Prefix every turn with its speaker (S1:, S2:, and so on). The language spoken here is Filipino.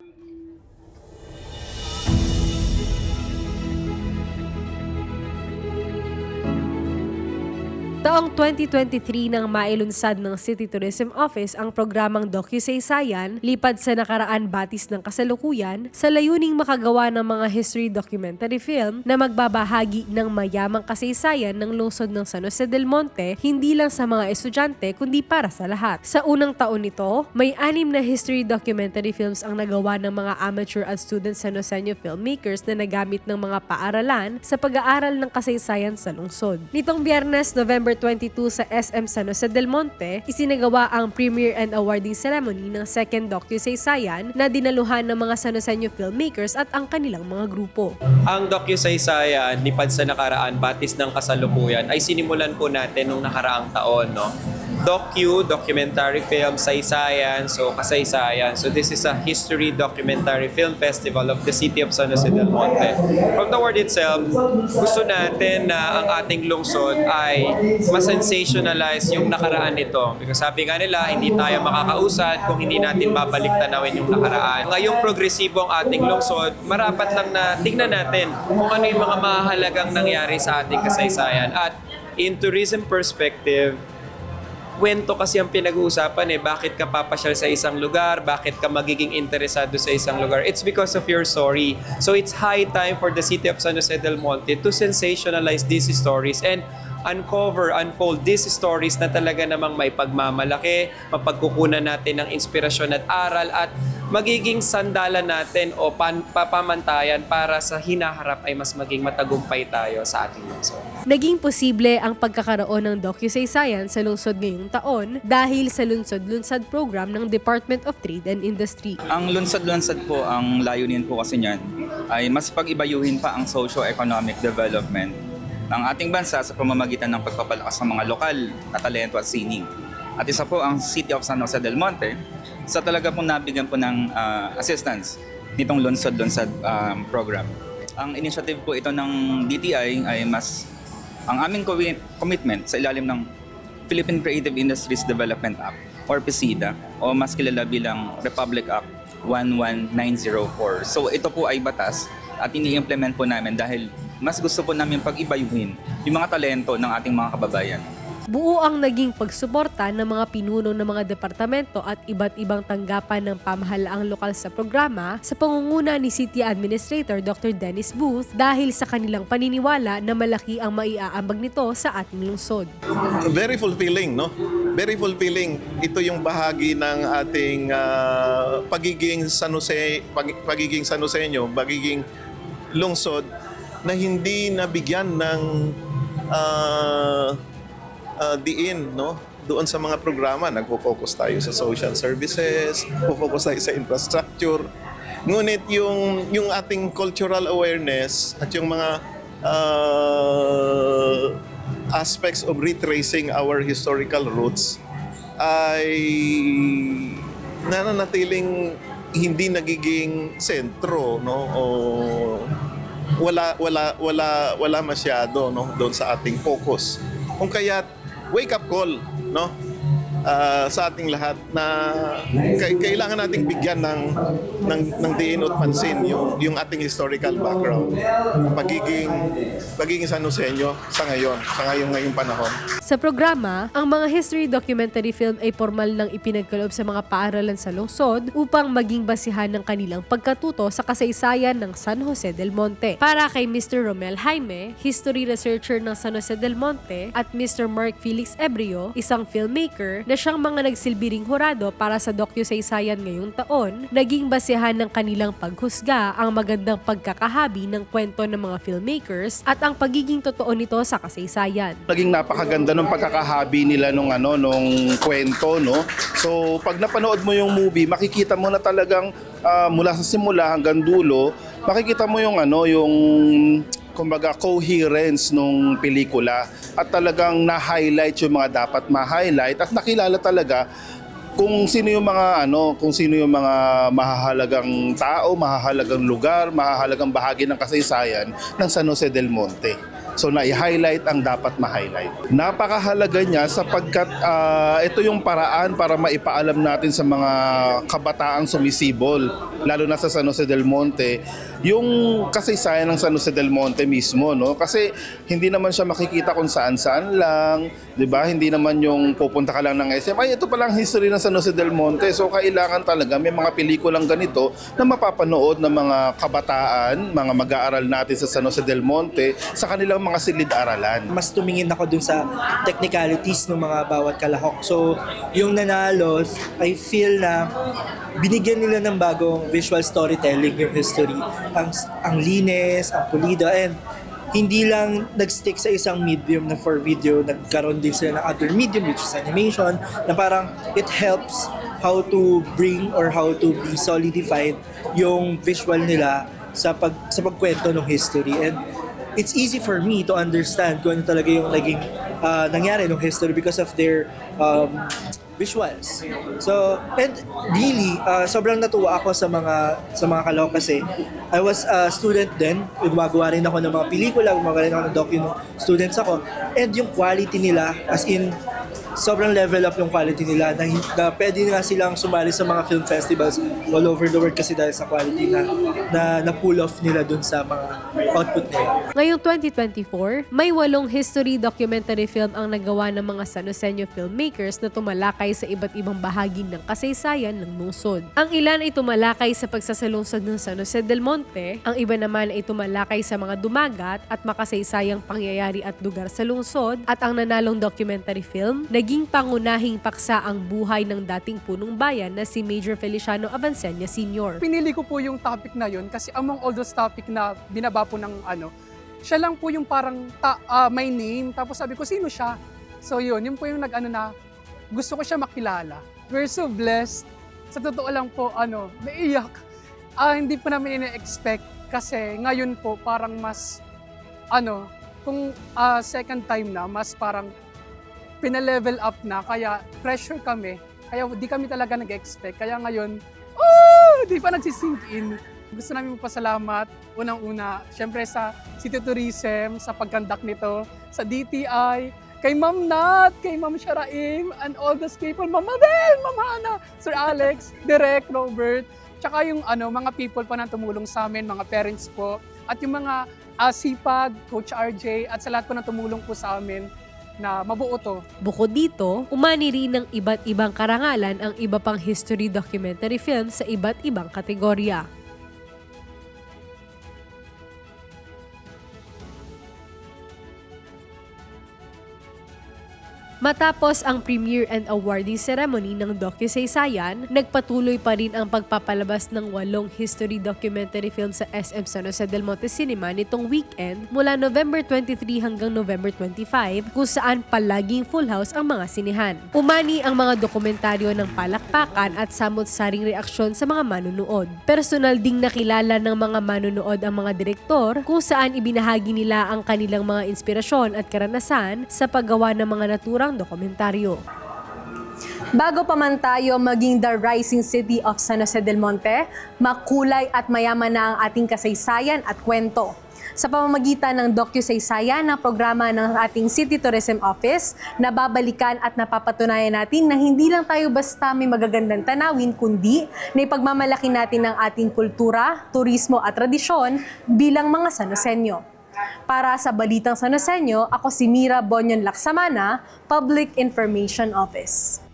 S1: Thank you. Taong 2023 nang mailunsad ng City Tourism Office ang programang DocuSaysayan lipad sa nakaraan batis ng kasalukuyan sa layuning makagawa ng mga history documentary film na magbabahagi ng mayamang kasaysayan ng lungsod ng San Jose del Monte hindi lang sa mga estudyante kundi para sa lahat. Sa unang taon nito, may anim na history documentary films ang nagawa ng mga amateur at student San Joseño filmmakers na nagamit ng mga paaralan sa pag-aaral ng kasaysayan sa lungsod. Nitong biyernes, November 22 sa SM San Jose del Monte, isinagawa ang premiere and awarding ceremony ng second docu-saysayan na dinaluhan ng mga San Joseño filmmakers at ang kanilang mga grupo.
S2: Ang docu-saysayan lipad sa nakaraan batis ng kasalukuyan ay sinimulan po natin nung nakaraang taon, no? Docu, documentary film, saysayan, so kasaysayan. So this is a history documentary film festival of the city of San Jose del Monte. From the word itself, gusto natin na ang ating lungsod ay masensationalize yung nakaraan nito. Because sabi nga nila, hindi tayo makakausad kung hindi natin babalik tanawin yung nakaraan. Ngayong progresibo ang ating lungsod, marapat lang na tingnan natin kung ano yung mga mahalagang nangyari sa ating kasaysayan. At in tourism perspective, kwento kasi ang pinag-uusapan eh. Bakit ka papasyal sa isang lugar? Bakit ka magiging interesado sa isang lugar? It's because of your story. So it's high time for the city of San Jose del Monte to sensationalize these stories and uncover, unfold these stories na talaga namang may pagmamalaki, mapagkukunan natin ng inspirasyon at aral at magiging sandalan natin o pan, papamantayan para sa hinaharap ay mas maging matagumpay tayo sa ating lungsod.
S1: Naging posible ang pagkakaroon ng docu-saysayan sa lungsod ngayong taon dahil sa Lunsod-Lunsad program ng Department of Trade and Industry.
S3: Ang lunsad-lunsad po, ang layunin po kasi niyan ay mas pag-ibayuhin pa ang socio-economic development ng ating bansa sa pamamagitan ng pagpapalakas ng mga lokal na talento at sining. At isa po ang City of San Jose del Monte sa talaga pong nabigyan po ng ah, assistance nitong lunsad-lunsad um, program. Ang initiative po ito ng DTI ay mas ang aming commi- commitment sa ilalim ng Philippine Creative Industries Development Act or PCIDA o mas kilala bilang Republic Act 11904. So ito po ay batas at ini-implement po namin dahil mas gusto po namin pag-ibayuhin yung mga talento ng ating mga kababayan.
S1: Buo ang naging pagsuporta ng mga pinuno ng mga departamento at iba't ibang tanggapan ng pamahalaang lokal sa programa sa pangunguna ni City Administrator Dr. Dennis Booth dahil sa kanilang paniniwala na malaki ang maiaambag nito sa ating lungsod.
S4: very fulfilling, no? Very fulfilling. Ito yung bahagi ng ating ah, pagiging San Jose, pag- pagiging San Joseño, pagiging lungsod na hindi nabigyan ng ah, ah, diin, no? Doon sa mga programa, nagpo-focus tayo sa social services, focus tayo sa infrastructure. Ngunit yung yung ating cultural awareness at yung mga ah, aspects of retracing our historical roots ay nananatiling hindi nagiging sentro no o wala wala wala wala masyado no doon sa ating focus kung kaya wake up call no ah, sa ating lahat na kai- kailangan nating bigyan ng ng ng diin at pansin yung yung ating historical background pagiging pagiging San Joseño sa ngayon sa ngayong ngayong panahon
S1: Sa programa, ang mga history documentary film ay formal nang ipinagkaloob sa mga paaralan sa lungsod upang maging basihan ng kanilang pagkatuto sa kasaysayan ng San Jose del Monte. Para kay Mr. Romel Jaime, history researcher ng San Jose del Monte, at Mr. Mark Felix Ebrio, isang filmmaker na siyang mga nagsilbiring hurado para sa docu-saysayan ngayong taon, naging basihan ng kanilang paghusga ang magandang pagkakahabi ng kwento ng mga filmmakers at ang pagiging totoo nito sa kasaysayan.
S5: naging napakaganda ng pagkakahabi nila nung ano nung kwento no so pag napanood mo yung movie makikita mo na talagang ah, mula sa simula hanggang dulo makikita mo yung ano yung kumbaga coherence nung pelikula at talagang na-highlight yung mga dapat ma-highlight at nakilala talaga kung sino yung mga ano, kung sino yung mga mahahalagang tao, mahahalagang lugar, mahahalagang bahagi ng kasaysayan ng San Jose del Monte. So na-highlight ang dapat ma-highlight. Napakahalaga niya sapagkat ah, ito yung paraan para maipaalam natin sa mga kabataang sumisibol, lalo na sa San Jose del Monte, yung kasaysayan ng San Jose del Monte mismo, no? Kasi hindi naman siya makikita kung saan-saan lang, 'di ba? Hindi naman yung pupunta ka lang ng SM. Ay, ito pala ang history ng San Jose del Monte. So kailangan talaga may mga pelikulang ganito na mapapanood ng mga kabataan, mga mag-aaral natin sa San Jose del Monte sa kanilang mga silid-aralan.
S6: mas tumingin ako dun sa technicalities ng mga bawat kalahok. So, yung nanalo, I feel na binigyan nila ng bagong visual storytelling yung history. Ang, ang linis, ang pulido, and hindi lang nagstick sa isang medium na for video, nagkaroon din sila ng other medium which is animation, na parang it helps how to bring or how to be solidified yung visual nila sa pag sa pagkwento ng history and it's easy for me to understand kung ano talaga yung naging ah, nangyari ng history because of their um, visuals. So, and really, ah, sobrang natuwa ako sa mga sa mga kalahok kasi I was a student then, gumagawa rin ako ng mga pelikula, gumagawa rin ako ng docu students ako, and yung quality nila, as in, sobrang level up yung quality nila na, na pwede nga silang sumali sa mga film festivals all over the world kasi dahil sa quality na na, na pull off nila dun sa mga output nila.
S1: Ngayong 2024, may walong history documentary film ang nagawa ng mga San Joseño filmmakers na tumalakay sa iba't ibang bahagi ng kasaysayan ng lungsod. Ang ilan ay tumalakay sa pagsasalungsod ng San Jose del Monte, ang iba naman ay tumalakay sa mga dumagat at makasaysayang pangyayari at lugar sa lungsod, at ang nanalong documentary film, naging pangunahing paksa ang buhay ng dating punong bayan na si Major Feliciano Avancenia Sr.
S7: Pinili ko po yung topic na yun kasi among all those topic na binaba po ng ano, siya lang po yung parang ta, ah, may name. Tapos sabi ko, sino siya? So yun, yun po yung nag-ano na gusto ko siya makilala. We're so blessed. Sa totoo lang po, ano, naiyak. Ah, hindi po namin ina-expect kasi ngayon po parang mas, ano, kung ah, second time na, mas parang pinalevel up na. Kaya pressure kami. Kaya di kami talaga nag-expect. Kaya ngayon, oh, di pa nagsisink in. Gusto namin magpasalamat, unang-una, syempre sa City Tourism, sa pagkandak nito, sa DTI, kay Ma'am Nat, kay Ma'am Sharaim, and all those people, Ma'am Mabel, Ma'am Hana, Sir Alex, Direk, Robert, tsaka yung ano, mga people pa na tumulong sa amin, mga parents po, at yung mga uh, sipag, Coach RJ, at sa lahat po na tumulong po sa amin na mabuo to.
S1: Bukod dito, umani rin ng iba't ibang karangalan ang iba pang history documentary film sa iba't ibang kategorya. Matapos ang premiere and awarding ceremony ng Docu-Saysayan, nagpatuloy pa rin ang pagpapalabas ng walong history documentary film sa SM San Jose del Monte Cinema nitong weekend mula November 23 hanggang November 25 kung saan palaging full house ang mga sinihan. Umani ang mga dokumentaryo ng palakpakan at samot-saring reaksyon sa mga manunood. Personal ding nakilala ng mga manunood ang mga direktor kung saan ibinahagi nila ang kanilang mga inspirasyon at karanasan sa paggawa ng mga naturang dokumentaryo.
S8: Bago pa man tayo maging the rising city of San Jose del Monte, makulay at mayaman na ang ating kasaysayan at kwento. Sa pamamagitan ng docu-saysayan na programa ng ating City Tourism Office, nababalikan at napapatunayan natin na hindi lang tayo basta may magagandang tanawin, kundi na ipagmamalaki natin ang ating kultura, turismo at tradisyon bilang mga Sanosenyo. Para sa Balitang Sanosenyo, ako si Mira Bonyon Laksamana, Public Information Office.